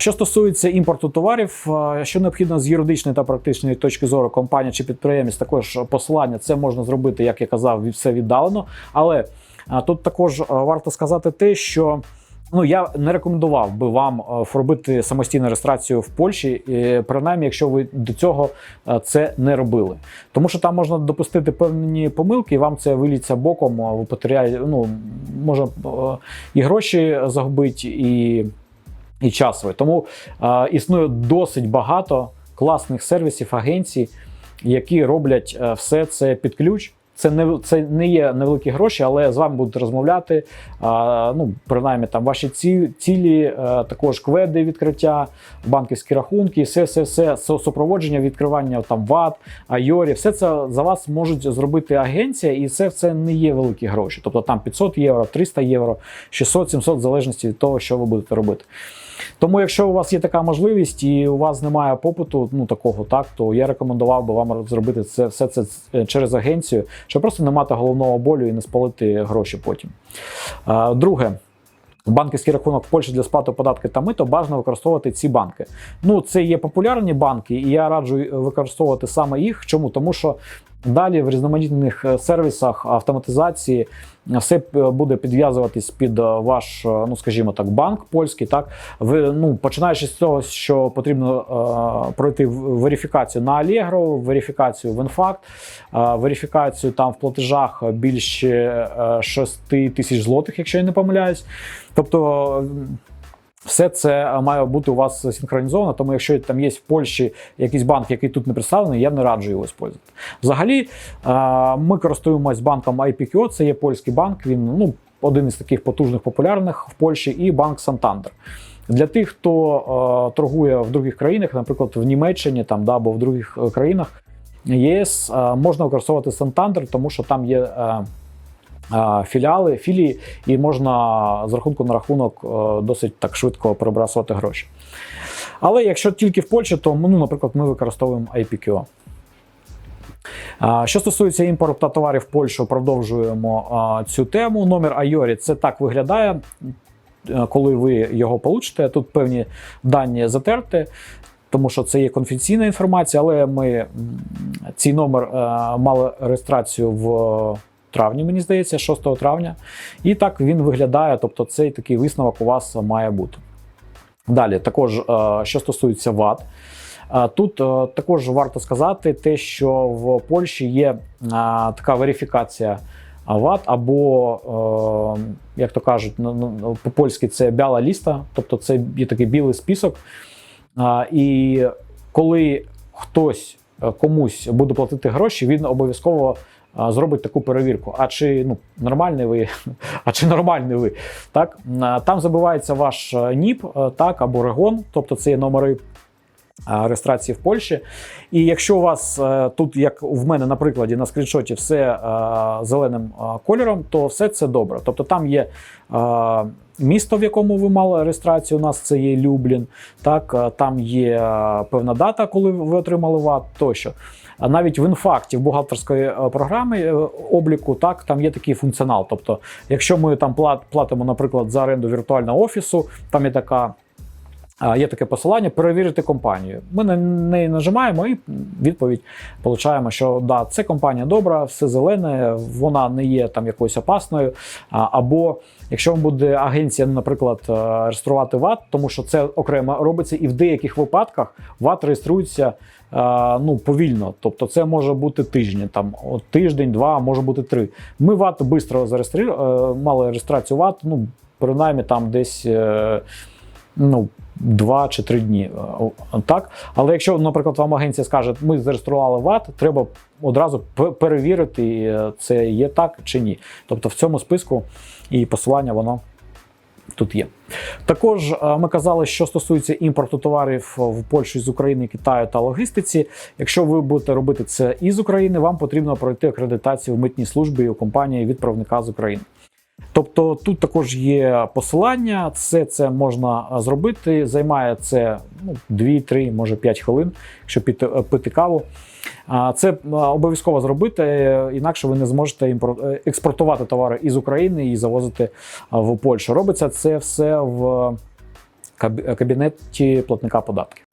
Що стосується імпорту товарів, що необхідно з юридичної та практичної точки зору, компанія чи підприємець, також посилання це можна зробити, як я казав, все віддалено. Але тут також варто сказати те, що. Ну, я не рекомендував би вам робити самостійну реєстрацію в Польщі, принаймні, якщо ви до цього це не робили. Тому що там можна допустити певні помилки, і вам це виліться боком, ви потеряєте, ну, може і гроші загубити, і, і час. Тому е, існує досить багато класних сервісів, агенцій, які роблять е, все це під ключ. Це не це не є невеликі гроші, але з вами будуть розмовляти. А, ну, принаймні там ваші ці, цілі, е, також кведи відкриття, банківські рахунки, все, все, все супроводження, відкривання там ВАТ, Айорі, все це за вас можуть зробити агенція, і це, це не є великі гроші. Тобто там 500 євро, 300 євро, 600, 700, в залежності від того, що ви будете робити. Тому, якщо у вас є така можливість і у вас немає попиту, ну такого, так то я рекомендував би вам зробити це все це е, через агенцію, щоб просто не мати головного болю і не спалити гроші потім. Друге. Банківський рахунок в Польщі для сплати податки та мито бажано використовувати ці банки. Ну, це є популярні банки, і я раджу використовувати саме їх. Чому? Тому що далі в різноманітних е, сервісах автоматизації все е, буде підв'язуватись під е, ваш, е, ну скажімо так, банк польський. Так ви ну починаючи з того, що потрібно е, пройти верифікацію на Allegro, верифікацію в Інфакт, е, верифікацію там в платежах більше е, 6 тисяч злотих, якщо я не помиляюсь. Тобто. Все це має бути у вас синхронізовано, тому якщо там є в Польщі якийсь банк, який тут не представлений, я не раджу його використовувати. Взагалі, е, ми користуємось банком IPQ, це є польський банк, він ну, один із таких потужних, популярних в Польщі, і банк Santander. Для тих, хто е, торгує в других країнах, наприклад, в Німеччині там, да, або в других е, країнах ЄС, е, можна використовувати Santander, тому що там є. е, е, Філіали, філії, і можна з рахунку на рахунок е, досить так швидко перебрасувати гроші. Але якщо тільки в Польщі, то ну, наприклад, ми використовуємо IPQ. Що стосується імпорту товарів в Польщу, продовжуємо цю тему. Номер Айорі це так виглядає, е, коли ви його получите. Тут певні дані затерти, тому що це є конфіденційна інформація, але ми цей номер е, мали реєстрацію в травні, мені здається, 6 травня. І так він виглядає, тобто цей такий висновок у вас має бути. Далі, також, е, що стосується ВАТ. Е, Тут е, також варто сказати те, що в Польщі є така верифікація ВАТ, або, як то кажуть, ну, ну, по-польськи це біала ліста, тобто це є такий білий список. І коли хтось комусь буде платити гроші, він обов'язково зробить таку перевірку. А чи ну, нормальний ви, а чи нормальний ви? Так? Там забивається ваш е, НІП е, так, або регон, тобто це є номери реєстрації в Польщі. І якщо у вас е, тут, як в мене на прикладі на скріншоті, все е, зеленим е, кольором, то все це добре. Тобто там є місто, в якому ви мали реєстрацію. У нас це є Люблін. Так, там є певна дата, коли ви отримали ВАТ тощо. А навіть в інфакті в бухгалтерської програми обліку, так там є такий функціонал. Тобто, якщо ми там платимо, наприклад, за оренду віртуального офісу, там є така. Є таке посилання перевірити компанію. Ми на неї нажимаємо і відповідь получаємо, що да, це компанія добра, все зелене, вона не є там якоюсь опасною. Або якщо вам буде агенція, наприклад, е, реєструвати ВАТ, тому що це окремо робиться, і в деяких випадках ВАТ реєструється е, ну, повільно. Тобто це може бути тижні, там тиждень, два, може бути три. Ми ВАТ швидко зареєстрували, мали реєстрацію ВАТ, ну принаймні там десь. Ну, два чи три дні. е, Так? Але якщо, наприклад, вам агенція скаже, ми зареєстрували ВАТ, треба одразу перевірити, е, це є так чи ні. Тобто в цьому списку і посилання воно тут є. Також е, ми казали, що стосується імпорту товарів в Польщу з України, Китаю та логістиці. Якщо ви будете робити це із України, вам потрібно пройти акредитацію в митній службі у компанії відправника з України. Тобто тут також є посилання, все це можна зробити. Займає це ну, 2-3, може 5 хвилин, якщо піти е, пити каву. Це обов'язково зробити, е, інакше ви не зможете е, експортувати товари із України і завозити в Польщу. Робиться це все в кабінеті платника податків.